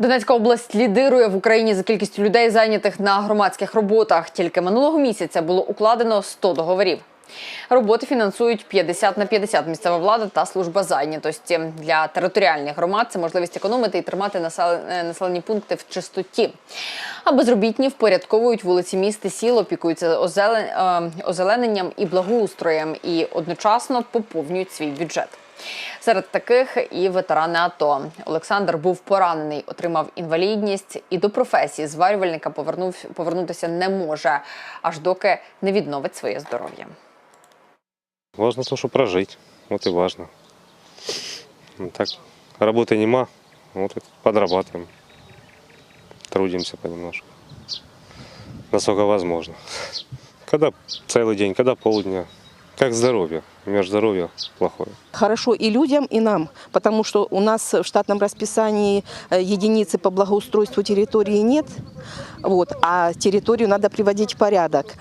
Донецька область лідирує в Україні за кількістю людей, зайнятих на громадських роботах. Тільки минулого місяця було укладено 100 договорів. Роботи фінансують 50 на 50 місцева влада та служба зайнятості. Для територіальних громад це можливість економити і тримати е, населені пункти в чистоті. А безробітні впорядковують вулиці міст і сіл, опікуються е, озелененням і благоустроєм і одночасно поповнюють свій бюджет. Серед таких і ветерани АТО. Олександр був поранений, отримав інвалідність і до професії зварювальника повернув, повернутися не може, аж доки не відновить своє здоров'я. Важно то, что прожить. Вот и важно. Ну, Так, работы нема, вот и подрабатываем. Трудимся понемножку. Насколько возможно. Когда целый день, когда полдня. Как здоровье. У меня же здоровье плохое. Хорошо и людям, и нам, потому что у нас в штатном расписании э, единицы по благоустройству территории нет, вот, а территорию надо приводить в порядок.